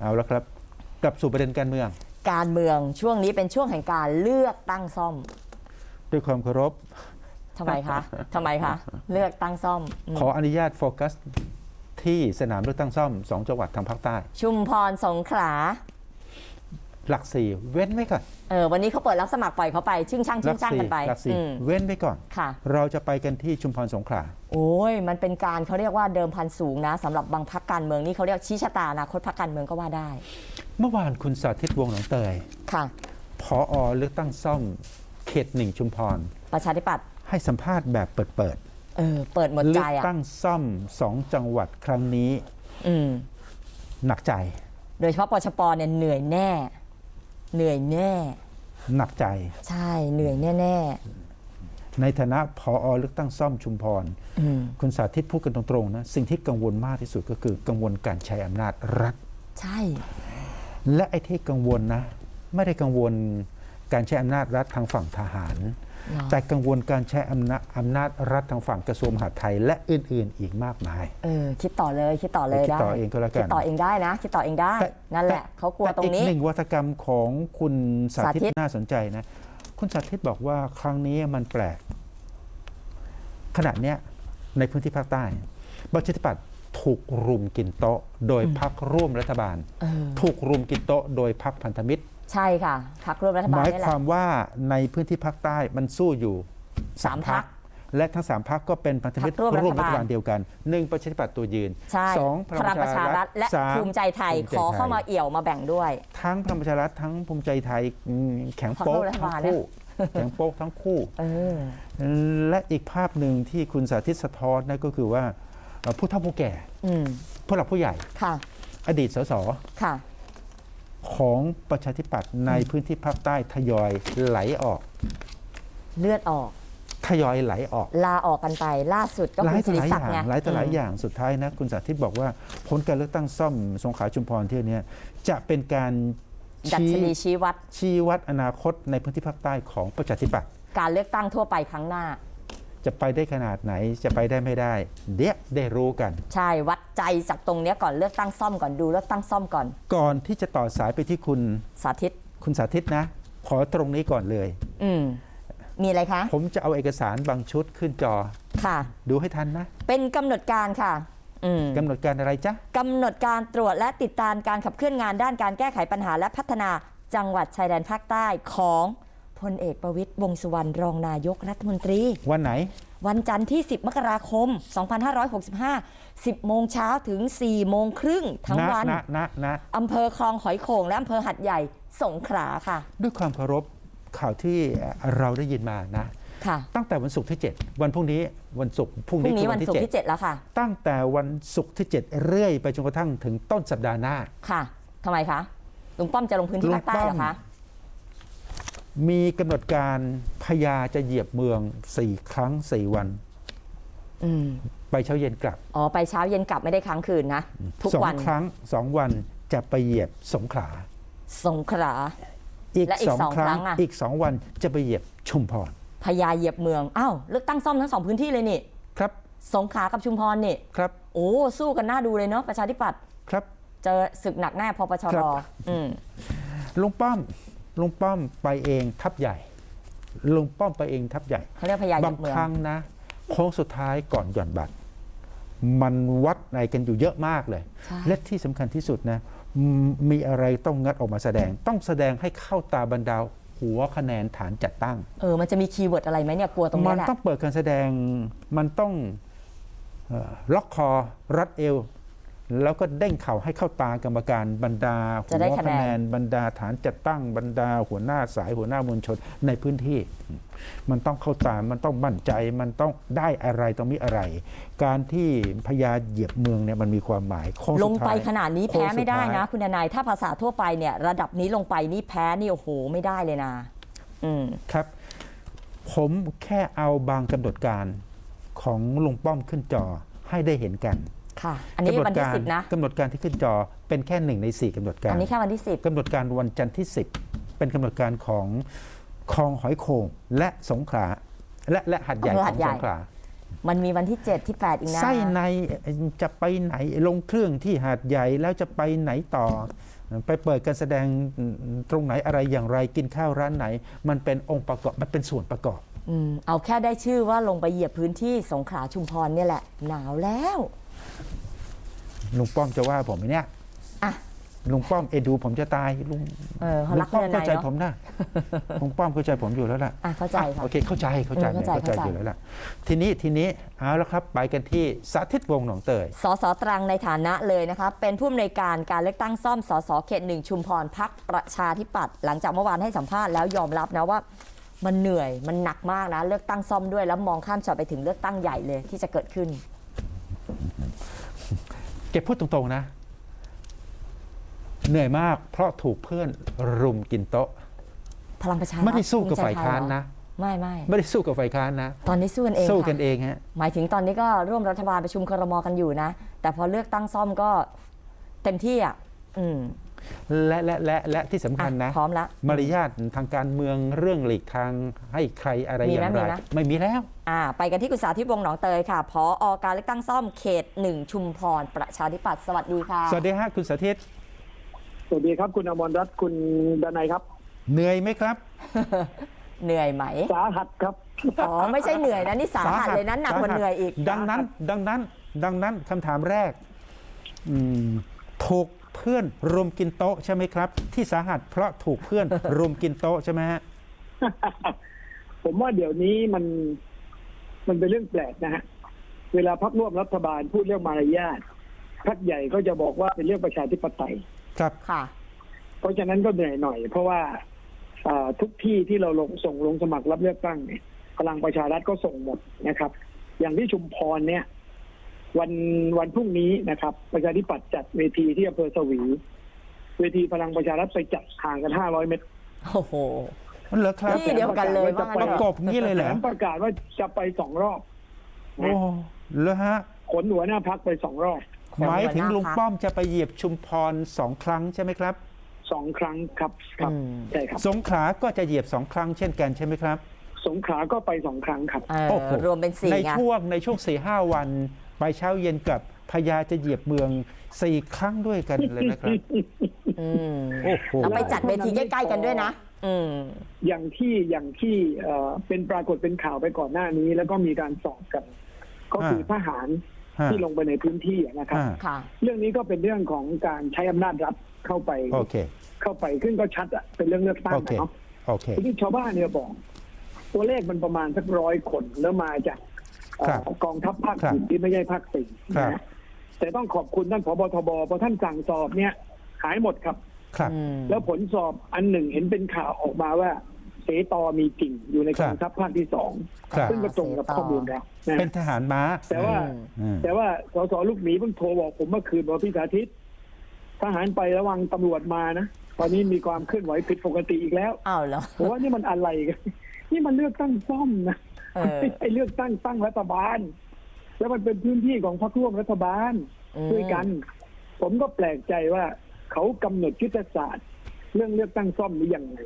เอาละครับกลับสู่ประเด็นการเมือง การเมืองช่วงนี้เป็นช่วงแห่งการเลือกตั้งซ่อม ด้วยความเคารพทำไมคะทำไมคะ เลือกตั้งซ่อมอืมขออนุญาตโฟกัสที่สนามเลือกตั้งซ่อมสองจังหวัดทางภาคใต้ ชุมพรสงขลา หลักสี่เว้นไว้ก่อนเออวันนี้เขาเปิดรับสมัครปล่อยเขาไปชึ่งช่างหชึ่ลังช่างสี่กันไปหลักสี่อืม เว้นไว้ก่อน ค่ะ เราจะไปกันที่ชุมพรสงขลา โอ้ยมันเป็นการเขาเรียกว่าเดิมพันสูงนะสำหรับบางพักการเมืองนี่เขาเรียกชี้ชะตาอนาคตพักการเมืองก็ว่าได้เมื่อวานคุณสาธิตวงศ์หนองเตยค่ะ พออเลือกตั้งซ่อมเขตหนึ่งชุมพร ประชาธิปัตย์ให้สัมภาษณ์แบบเปิดเออเปิดหมดๆเลืใจอกอะตั้งซ่อมสองจังหวัดครั้งนี้อืมหนักใจ โดยเฉพาะปชปเนี่ยเหนื่อยแน่ เหนื่อยแน่ หนักใจ ใช่เหนื่อยแน่ในฐานะพออเลือกตั้งซ่อมชุมพร ๆอืมคุณสาธิตพูดกันตรงๆนะสิ่งที่กังวลมากที่สุดก็คือกังวลการใช้อำนาจรัฐ ใช่ และไอ้ที่กังวลนะ ไม่ได้กังวล การใช้อำนาจรัฐทางฝั่งทหารเนาะแต่กังวลการใช้อำนาจอำนาจรัฐทางฝั่งกระทรวงมหาดไทยและอื่นๆ อีกมากมาย เออคิดต่อเลยคิดต่อเลยคิดได้ต่อเองก็แล้วกันคิดต่อเองได้นะ คิดต่อเองได้แต่นั่นแหละเขากลัวตรงนี้แอีกหนึ่งวัฒกรรมของคุณสาธิตสาธิตน่าสนใจนะ คุณสาธิตบอกว่าครั้งนี้มันแปลกขณะเนี้ยในพื้นที่ภาคใต้ประชาธิปัตย์ถูกรุมกินโต๊ะ โดยพรรคร่วมรัฐบาลเออถูกรุมกินโต๊ะ โดยพรรคพันธมิตร ใช่ค่ะพักร่วมรัฐหบาลมายนี่แหคละ วามว่าในพื้นที่ภาคใต้มันสู้อยู่สามพรรคและทั้งสามพรรคก็เป็นพันธมิตรพรรคร่วมร่วมรัรัฐฐบาล บาลเดียวกันหนึ่งประชาธิปัตย์ตัวยืนใช่สองพพลังลังปประระชาชารัรัฐฐและสามภูมิใจไทยภูมิใจขอเข้าไทยมาเอี่ยวมาแบ่งด้วย ทั้งพลังประชารัฐทั้งภูมิใจไทยอืมแข็งพรรคโป๊กร่วมรัฐทั้งบาลเนี่ยคู่แข็งโป๊กทั้งคู่ เออ และอีกภาพหนึ่งที่คุณสาธิตสะท้อนนั่นก็คือว่าเอ่อผู้เฒ่าผู้แก่ อืมผู้หลักผู้ใหญ่ ค่ะ อดีตสสค่ะ ของประชาธิปัตย์ในพื้นที่ภาคใต้ทยอยไหลออก เลือดออก ทยอยไหลออก ลาออกกันไปล่าสุดก็หลาคุยณสิต่อหริลายอศักดิ์ย่างไงหลายต่อหลายมอย่างสุดท้ายนะคุณสาธิตบอกว่าผลการเลือกตั้งซ่อมสงขลาชุมพรเที่ยวเนี้ยจะเป็นการดัชชี้นีชี้วัดชี้วัดอนาคตในพื้นที่ภาคใต้ของประชาธิปัตย์การเลือกตั้งทั่วไปครั้งหน้า จะไปได้ขนาดไหนจะไปได้ไม่ได้ เดี๋ยวได้รู้กัน ใช่วัดใจจากตรงเนี้ยก่อนเลือกตั้งซ่อมก่อนดูเลือกตั้งซ่อมก่อน ก่อนที่จะต่อสายไปที่คุณสาธิต คุณสาธิตนะ ขอตรงนี้ก่อนเลย อืมมีอะไรคะ ผมจะเอาเอกสารบางชุดขึ้นจอ ค่ะ ดูให้ทันนะเป็นกำหนดการค่ะ อืม กำหนดการอะไรจ๊ะ กำหนดการตรวจและติดตามการขับเคลื่อนงานด้านการแก้ไขปัญหาและพัฒนาจังหวัดชายแดนภาคใต้ของ พลเอกประวิตยวงษ์สุวรรณรองนายกรัฐมนตรี วันไหน วันจันทร์ที่ 10 มกราคม 2565 10 โมงเช้าถึง 4 โมงครึ่งทั้งนะวัน นะนะนะอำเภอคลองหอยโข่งและอำเภอหัดใหญ่สงขลาค่ะ ด้วยความเคารพข่าวที่เราได้ยินมานะ ค่ะ ตั้งแต่วันศุกร์ที่ 7 วันพรุ่งนี้วันศุกร์พรุ่งพรุ่นี้งคืนี้อวัวันนที่ศุกร์ที่ 7 แล้วค่ะ 7ตั้งแต่วันศุกร์ที่ 7 เรื่อยไปจนกระทั่งถึงต้นสัปดาห์หน้า ค่ะทำไมคะ ลุงป้อมจะลงพื้นที่ภาคใต้เหรอคะ มีกำหนดการพญาจะเหยียบเมือง4ครั้ง4วัน อืมไปเช้าเย็นกลับอ๋อ ไปเช้าเย็นกลับไม่ได้ค้างคืนนะ ทุกสองวันครั้งสองวันจะไปเหยียบสงขลาสงขลา อีกและอีกสองสองครั้ครั้งงอะ อีกสองวันจะไปเหยียบชุมพรพญาเหยียบเมืองอ้าวเลือกตั้งซ่อมทั้งสองพื้นที่เลยนี่ ครับสงขลากับชุมพรนี่ ครับโอ้ สู้กันน่าดูเลยเนาะประชาธิปัตย์ครับ เจอศึกหนักแน่พอปชครัรบ อืมลุงป้อม ลุงป้อมไปเองทับใหญ่ลุงป้อมไปเองทับใหญ่เขาเรียกพญาเหยีบายงบเมืองครั้งนะ โค้งสุดท้ายก่อนหย่อนบัตร มันวัดอะไรกันอยู่เยอะมากเลยใช่และที่สำคัญที่สุดนะมมีอะไรต้องงัดออกมาแสดง ต้องแสดงให้เข้าตาบรรดาหัวคะแนนฐานจัดตั้ง เออ มันจะมีคีย์เวิร์ดอะไรไหมเนี่ย กลัวตรงมันี้นแหละต้องเปิดการแสดง มันต้องเอ่อล็อกคอ รัดเอว แล้วก็เด้งเข่าให้เข้าตากรรมการบรรดาหัจะได้วคะคะแนนแนนบรรดาฐานจัดตั้งบรรดาหัวหน้าสายหัวหน้ามวลชนในพื้นที่ มันต้องเข้าตามันต้องมั่นใจ มันต้องได้อะไรต้องมีอะไร การที่พญาเหยียบเมืองเนี่ยมันมีความหมายโค้ลสุงดท้ายไปขนาดนี้โค้แพ้งสุไม่ได้ท้ายนะ คุณทนายถ้าภาษาทั่วไปเนี่ยระดับนี้ลงไปนี่แพ้นี่โอ้โหไม่ได้เลยนะอืมครับ ผมแค่เอาบางกำหนดการของลุงป้อมขึ้นจอให้ได้เห็นกัน ค่ะ อันนี้กำหนวันดที่การสิบนะกำหนดการที่ขึ้นจอเป็นแค่หนึ่งในสี่กำหนดการ อันนี้แค่วันที่สิบกำหนดการวันจันทร์ที่10เป็นกำหนดการของคลองหอยโขงและสงขลาและและหัดใหญ่อำเภอขหัอดงใหญ่สงขลามันมีวันที่ 7 ที่ 8 อีกนะไส้ในจะไปไหนลงเครื่องที่หาดใหญ่แล้วจะไปไหนต่อ ไปเปิดการแสดงตรงไหนอะไรอย่างไรกินข้าวร้านไหน มันเป็นองค์ประกอบมันเป็นส่วนประกอบอืมเอาแค่ได้ชื่อว่าลงไปเหยียบพื้นที่สงขลาชุมพรเนี่ยแหละ หนาวแล้ว ลุงป้อมจะว่าผมไหมเนี่ยอะ ลุงป้อมเอดูผมจะตายลุงเออเขาลุรังกป้อมเพื่อนเข้าใจนายผมเนาะนะลุงป้อมเข้าใจผมอยู่แล้วล่ะ อะเข้าใจค่ะ โอเคเข้าใจเข้าใจเออเข้าใจเข้าใจเข้าใจ อยู่แล้วล่ะทีนี้ทีนี้เอาละครับ ไปกันที่สาธิตวงศ์หนองเตย สสตรังในฐานะเลยนะคะ เป็นผู้อำนวยการการเลือกตั้งซ่อมสสเขตหนึ่งชุมพรพักประชาธิปัตย์หลังจากเมื่อวานให้สัมภาษณ์แล้วยอมรับนะว่า มันเหนื่อยมันหนักมากนะ เลือกตั้งซ่อมด้วยแล้วมองข้ามช็อตไปถึงเลือกตั้งใหญ่เลยที่จะเกิดขึ้น เก็บพูดตรงๆนะ เหนื่อยมากเพราะถูกเพื่อนรุมกินโต๊ะ พลังประชารัฐไม่ได้สู้กับภูมิใจฝ่ายค้านไทเหรอนะ ไม่ไม่ไม่ได้สู้กับฝ่ายค้านนะ ตอนนี้สู้กันเองสู้ค่ะกันเองฮะ หมายถึงตอนนี้ก็ร่วมรัฐบาลประชุมครมกันอยู่นะ แต่พอเลือกตั้งซ่อมก็เต็มที่อะอืม และและและและที่สำอะคัญนะพร้อมละมารยาททางการเมืองเรื่องหลีกทางให้ใครอะไรมีอไหมย่างไรมีไหมไม่มีแล้วอ่าไปกันที่คุณสาธิตวงศ์หนองเตยค่ะพออการเลือกตั้งซ่อมเขตหนึ่งชุมพรประชาธิปัตย์สวัสดีค่ะ สวัสดีฮะคุณสาธิต สวัสดีครับคุณอมรรัตน์คุณดนัยครับ เหนื่อยไหมครับ เหนื่อยไหม สาหัสครับอ๋อไม่ใช่เหนื่อยนะนี่สาหัสเลยนะหนักกว่าสหัสเหนื่อยอีก ดังนั้น ดังนั้น ดังนั้นคำถามแรกอืมถูก เพื่อนรุมกินโต๊ะใช่ไหมครับ ที่สาหัสเพราะถูกเพื่อนรุมกินโต๊ะใช่ไหมฮะผมว่าเดี๋ยวนี้มันมันเป็นเรื่องแปลกนะฮะเวลาพักร่วมรัฐบาลพูดเรื่องมารยาทพักใหญ่ก็จะบอกว่าเป็นเรื่องประชาธิปไตย ครับค่ะ เพราะฉะนั้นก็เหนื่อยหน่อย เพราะว่าอ่าทุกที่ที่เราลงส่งลงสมัครรับเลือกตั้งเนี่ยพลังประชารัฐก็ส่งหมดนะครับ อย่างที่ชุมพรเนี่ย วันวันพรุ่งนี้นะครับ ประชาธิปัตย์จัดเวทีที่อำเภอสวี เวทีพลังประชารัฐไปจัดห่างกัน500เมตรโอ้โหมันเหรอครับที่เดียวกันเลยว่างั้นปเถระอะกบงี้เลยเหรแถอมประกาศว่าจะไปสองรอบโอ้เหรอฮะขนหัวหน้าพักไปสองรอบหมายถึงลุงหัวหน้าพรรคป้อมจะไปเหยียบชุมพรสองครั้งใช่ไหมครับสองครั้งครับครับอืมใช่ครับสงขลาก็จะเหยียบสองครั้งเช่นกันใช่ไหมครับ สงขลาก็ไปสองครั้งครับเออโอ้โหรวมเป็นสี่ในไงช่วงในช่วงสี่ห้าวัน ไปเช้าเย็นกับพญาจะเหยียบเมืองสี่ครั้งด้วยกันเลยนะครับอืมโอ้โหแล้วไปจัดเวทีใกล้ๆกันด้วยนะอืมอย่างที่อย่างที่เอ่อเป็นปรากฏเป็นข่าวไปก่อนหน้านี้ แล้วก็มีการสอบกัน ก็คือทหารฮะที่ลงไปในพื้นที่นะครับฮะค่ะ เรื่องนี้ก็เป็นเรื่องของการใช้อำนาจรัฐเข้าไปโอเค เข้าไปขึ้นก็ชัดอะเป็นเรื่องเลือกตั้งโอเคอะเนาะโอเคทีนี้ชาวบ้านเนี่ยบอก ตัวเลขมันประมาณสักร้อยคนแล้วมาจากเอ่อ ครับกองทัพภาคครับ สี่ที่ไม่ใช่ภาคสี่ครับนะแต่ต้องขอบคุณท่านผบทบพอท่านสั่งสอบเนี่ยหายหมดครับ ครับ อืม แล้วผลสอบอันหนึ่งเห็นเป็นข่าวออกมาว่า เสตอมีจริงอยู่ในคกรับองทัพภาคที่สองครับ ซึ่งก็ตรงกับข้อมูลแล้วนะเป็นทหารม้าแต่ว่าอืม แต่ว่าสสลูกหมีเพิ่งโทรบอกผมเมื่อคืนว่าพี่สาธิตทหารไประวังตำรวจมานะ ตอนนี้มีความเคลื่อนไหวผิดปกติอีกแล้วอ้าวเหรอ ผมว่านี่มันอะไรกัน นี่มันเลือกตั้งซ่อมนะ เออไอ้เลือกตั้งตั้งรัฐบาล แล้วมันเป็นพื้นที่ของพรรคร่วมรัฐบาลอืมด้วยกัน ผมก็แปลกใจว่าเขากำหนดยุทธศาสตร์ เรื่องเลือกตั้งซ่อมนี้ยังไง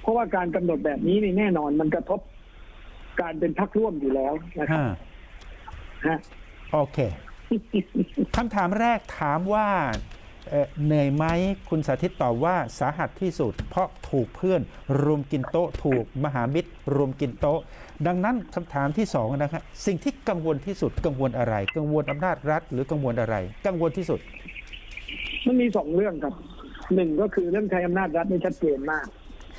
เพราะว่าการกำหนดแบบนี้นี่แน่นอนมันกระทบการเป็นพรรคร่วมอยู่แล้วนะครับฮะฮะโอเคคำถามแรกถามว่า เอ่อเหนื่อยไหมคุณสาธิตตอบว่าสาหัสที่สุด เพราะถูกเพื่อนรุมกินโต๊ะถูกมหามิตรรุมกินโต๊ะ ดังนั้นคำถามที่สองนะครับสิ่งที่กังวลที่สุดกังวลอะไร กังวลอำนาจรัฐ หรือกังวลอะไร กังวลที่สุด มันมีสองเรื่องครับหนึ่งก็คือเรื่องใช้อำนาจรัฐนี่ชัดเจนมาก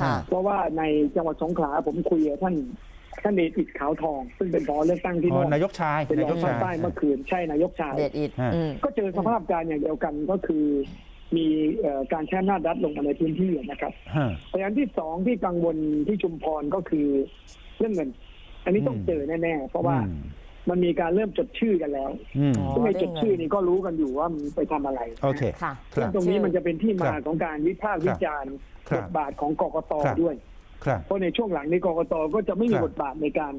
ค่ะเพราะว่าในจังหวัดสงขลาผมคุยกับท่าน ท่านเดชอิดขาวทอง ซึ่งเป็นผอเลือกตั้งที่อ๋โน่อนนายกชายเป็นรนาอยงกภาชาคยใต้เมื่อคืนใช่นายกชาย เดดอิดฮะอืม ก็เจอสภาพการอย่างเดียวกันก็คือ มีเอ่อการใช้อำนาจรัฐลงมาในพื้นที่นะครับฮะ ประการที่สองที่กังวลที่ชุมพรก็คือเรื่องเงิน อันนี้ต้องอืม เจอแน่ๆเพราะว่าอืมมันมีการเริ่มจดชื่อกันแล้วอืมอ๋อ ซึ่งในจดชื่อนี้ก็รู้กันอยู่ว่ามันไปทำอะไร โอเคค่ะ ครับ ตรงนี้มันจะเป็นที่มาครับของการวิพากษ์วิจารณ์ครับบทบาทของกกตครับ ด้วยครับ เพราะในช่วงหลังนี้กกตก็จะไม่มีครับบทบาทในการ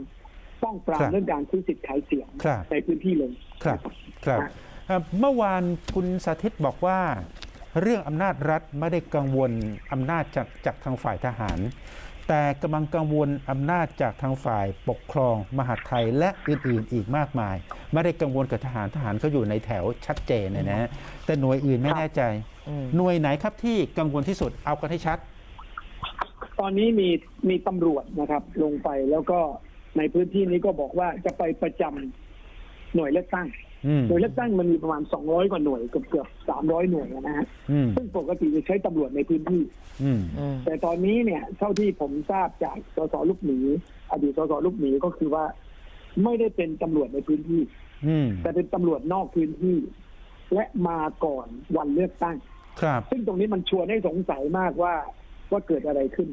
ป้องปราครัมบเรื่องการซื้อสิทธิ์ขายเสียงครับในพื้นที่เลยครับครับเอ่อเมื่อวานคุณสาธิตบอกว่า เรื่องอำนาจรัฐไม่ได้กังวลอำนาจจากจากทางฝ่ายทหาร แต่กำลังกังวลอำนาจจากทางฝ่ายปกครอง มหาดไทยและอื่นๆ อีกมากมาย ไม่ได้กังวลกับทหารทหารเขาอยู่ในแถวชัดเจนนะนะแต่หน่วยอื่นไม่แน่ใจอืมหน่วยไหนครับที่กังวลที่สุดเอากันให้ชัด ตอนนี้มีมีตำรวจนะครับ ลงไปแล้วก็ในพื้นที่นี้ก็บอกว่าจะไปประจำหน่วยเลือกตั้งอืมหน่วยเลือกตั้งมันมีประมาณ200กว่าหน่วยเกือบเกือบ300หน่วยนะฮะอืมซึ่งปกติจะใช้ตำรวจในพื้นที่อืมอืมแต่ตอนนี้เนี่ย เท่าที่ผมทราบจากสสลูกหมีอดีตสสลูกหมีก็คือว่า ไม่ได้เป็นตำรวจในพื้นที่อืมแต่เป็นตำรวจนอกพื้นที่ และมาก่อนวันเลือกตั้ง ครับ ซึ่งตรงนี้มันชวนให้สงสัยมากว่า ว่าเกิดอะไรขึ้น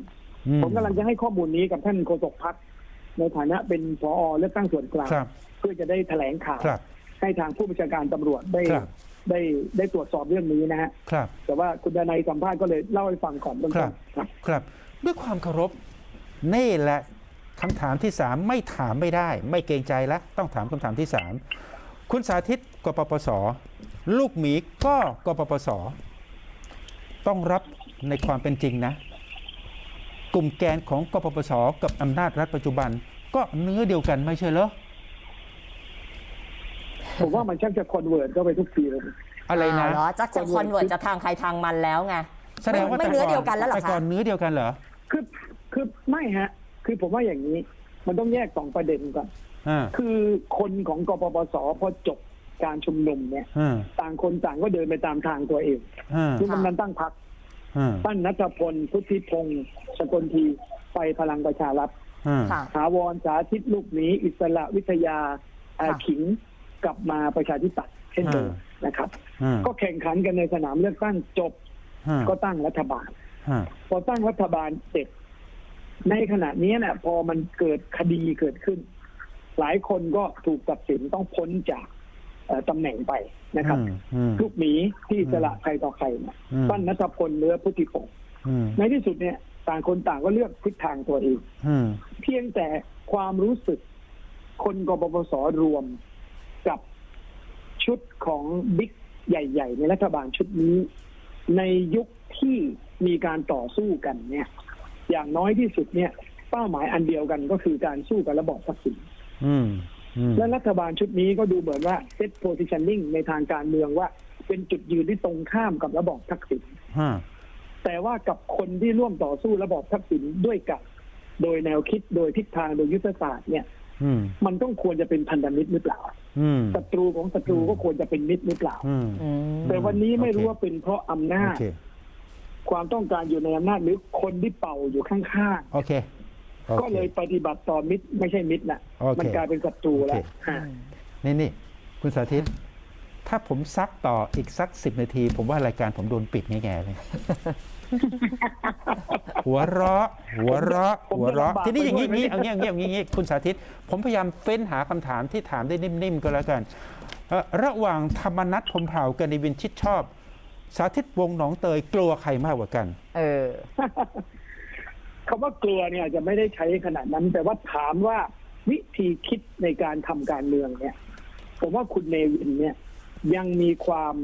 อืผมกำลังจะให้ข้อมูลนี้กับท่านโฆษกพักในฐานะเป็นผอเลือกตั้งส่วนกลางครับเพื่อจะได้แถลงข่าวครับให้ทางผู้บัญชาการตำรวจได้ครับได้ได้ตรวจสอบเรื่องนี้นะฮะครับแต่ว่าคุณดนายสัมภาษณ์ก็เลยเล่าให้ฟังก่อนเบื้องต้นครับ ครับ ด้วยความเคารพนี่แหละคำถามที่สามไม่ถามไม่ได้ ไม่เกรงใจแล้วต้องถามคำถามที่สามคุณสาธิตกปปส ลูกหมีก็กปปส ต้องรับในความเป็นจริงนะ กลุ่มแกนของกปปสกับอำนาจรัฐปัจจุบัน ก็เนื้อเดียวกันไม่ใช่เหรอผมว่ามันชักจะคอนเวิร์ตเข้าไปทุกทีเลยอะไรนะาวเหรอจักจะคอนเวิร์ตจะทางใครทางมันแล้วไงแสดงว่าไม่แต่เนื้อเดียวกันแล้วเหรอแต่คะก่อนเนื้อเดียวกันเหรอคือคือไม่ฮะ คือผมว่าอย่างนี้ มันต้องแยกสองประเด็นก่อนอ่าคือคนของกปปสพอจบ การชุมนุมเนี่ยอ่าต่างคนต่างก็เดินไปตามทางตัวเองอ่าคือมันมันตั้งพักอ่าท่านนัทพลพุทธิพงศ์สกลทีไปพลังประชารัฐอ่า ค่ะ ถาวรสาธิตลูกหมีอิสระวิทยาเอ่อค่ะ ขิงกลับมาประชาธิปัตย์เช่นเดิมนะครับ อ่า ก็แข่งขันกันในสนามเลือกตั้งจบอ่าก็ตั้งรัฐบาล อ่าพอตั้งรัฐบาลเสร็จ ในขณะนี้เนี่ยพอมันเกิดคดีเกิดขึ้น หลายคนก็ถูกตัดสินต้องพ้นจากเอ่อ ตำแหน่งไปนะครับอืมลูกหมีที่อิสละใครต่อใครเนี่ยอืมท่านนัทพลเนื้อพุทธิพงศ์อืมในที่สุดเนี่ยต่างคนต่างก็เลือกทิศทางตัวเองอืมเพียงแต่ความรู้สึกคนกบปสรวมกับชุดของบิ๊กใหญ่ ๆ ในรัฐบาลชุดนี้ ในยุคที่มีการต่อสู้กันเนี่ย อย่างน้อยที่สุดเนี่ย เป้าหมายอันเดียวกันก็คือการสู้กับระบอบทักษิณอืมอืม และรัฐบาลชุดนี้ก็ดูเหมือนว่าเซตโพซิชันนิ่งในทางการเมืองว่า เป็นจุดยืนที่ตรงข้ามกับระบอบทักษิณฮะแต่ว่ากับคนที่ร่วมต่อสู้ระบอบทักษิณด้วยกันโดยแนวคิดโดยทิศทางโดยยุทธศาสตร์เนี่ยอืมมันต้องควรจะเป็นพันธมิตรหรือเปล่าอืมศัตรูของศัตรูก็ควรจะเป็นมิตรหรือเปล่าอืมอืมแต่วันนี้ไม่รู้โอเคว่าเป็นเพราะอำนาโอจเคความต้องการอยู่ในอำนาจหรือคนที่เป่าอยู่ข้างโอเคโอๆค ก็เลยปฏิบัติต่อมิตรไม่ใช่มิตรน่ะโอเคมันกลายเป็นศัตรูแล้วโอเคฮะนี่นี่คุณสาธิต ถ้าผมซักต่ออีกสักสิบนาที ผมว่ารายการผมโดนปิดแง่ๆเลยหัวเราะ หัวเราะ หัวเราะ ทีนี้อย่างนี้อย่างนี้เอางี้เอางี้เอางี้อย่างนี้คุณสาธิต ผมพยายามเฟ้นหาคำถามที่ถามได้นิ่มๆก็แล้วกันเอ่อระหว่างธรรมนัฐพรหมเผ่ากับนิวินชิดชอบ สาธิตวงศ์หนองเตยกลัวใครมากกว่ากัน เออ คำว่ากลัวเนี่ยอาจจะไม่ได้ใช้ขนาดนั้น แต่ว่าถามว่าวิธีคิดในการทำการเมืองเนี่ยผมว่าคุณเนวินเนี่ยยังมีความ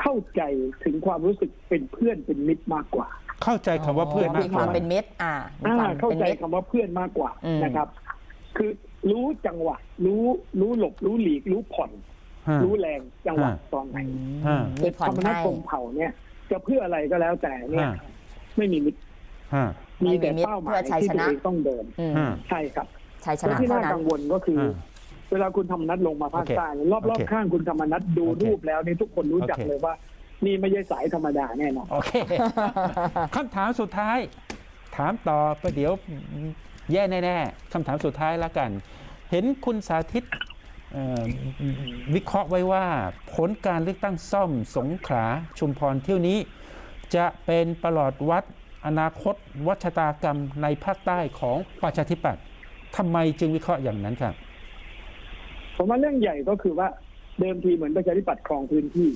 เข้าใจถึงความรู้สึกเป็นเพื่อนเป็นมิตรมากกว่า เข้าใจคำว่าเพื่อนมากมีกความว่าเป็นมิตรอ่ามีอ่าความเข้าเป็นใจมิตรคำว่าเพื่อนมากกว่าอืมนะครับ คือรู้จังหวะรู้รู้หลบรู้หลีกรู้ผ่อนฮะรู้แรงจังหวะฮะตอนไหนฮะมีผ่อนธรรมนัให้ฐพรหมเผ่าเนี่ย จะเพื่ออะไรก็แล้วแต่เนี่ยฮะไม่มีมิตรฮะ มีไม่มีแต่มิตรเป้าหมาเพื่ยอชัยที่ชตัวนะเองต้องเดินอืมฮะใช่ครับชัยชและนะที่เท่าน่านั้นกังวลก็คืออฮะเวลาคุณธรรมนัฐลงมาภาคโอเคใต้รอบรอบโอเคข้างคุณธรรมนัฐดูโอเครูปแล้วนี่ทุกคนรู้จักโอเคเลยว่า นี่ไม่ใช่สายธรรมดาแน่นอนโอเคคำถามสุดท้าย ถามต่อประเดี๋ยวแย่แน่ๆคำถามสุดท้ายแล้วกัน เห็นคุณสาธิตเอ่อวิเคราะห์ไว้ว่าผลการเลือกตั้งซ่อมสงขลาชุมพรเที่ยวนี้ จะเป็นประหลอดวัด อนาคตวัชะตากรรมในภาคใต้ของประชาธิปัตย์ทำไมจึงวิเคราะห์อย่างนั้นครับผมว่าเรื่องใหญ่ก็คือว่าเดิมทีเหมือนประชาธิปัตย์ครองพื้นที่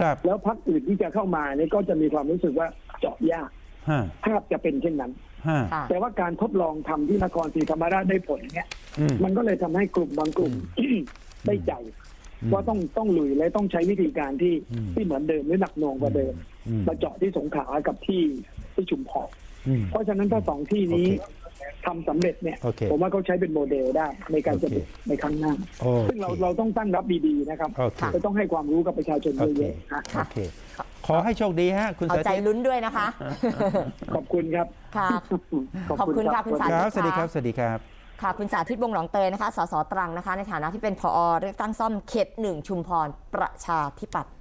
ครับ แล้วพรรคอื่นที่จะเข้ามาเนี่ยก็จะมีความรู้สึกว่าเจาะยากฮะภาพจะเป็นเช่นนั้นฮะค่ะแต่ว่าการทดลองทำที่นครศรีธรรมราชได้ผลเนี่ยอืมมันก็เลยทำให้กลุ่มบางกลุ่มได้ใจอืมว่าต้องต้องลุยและต้องใช้วิธีการที่อืมที่เหมือนเดิมหรือหนักหน่วงกว่าเดิมอืมมาเจาะที่สงขลากับที่ ที่ชุมพรอืมเพราะฉะนั้นถ้าสองที่นี้โอเคทำสำเร็จเนี่ยโอเคผมว่าเขาใช้เป็นโมเดลได้ ในการจะโอเคในครั้งหน้าโอซึ่งเราเคเราต้องตั้งรับดีๆนะครับโอเคเราต้องให้ความรู้กับประชาชนโอเคเยอะๆนะโอเคขอให้โชคดีฮะ คุณเอาสาใจธิตลุ้นด้วยนะคะ ขอบคุณครับค่ะขอบคุณครับคุณสาครับธิตสวัสดีครับสวัสดีครับค่ะคุณสาธิตวงศ์หนองเตยนะคะสสตรังนะคะ ในฐานะที่เป็นผอเลือกตั้งซ่อมเขตหนึ่งชุมพรประชาธิปัตย์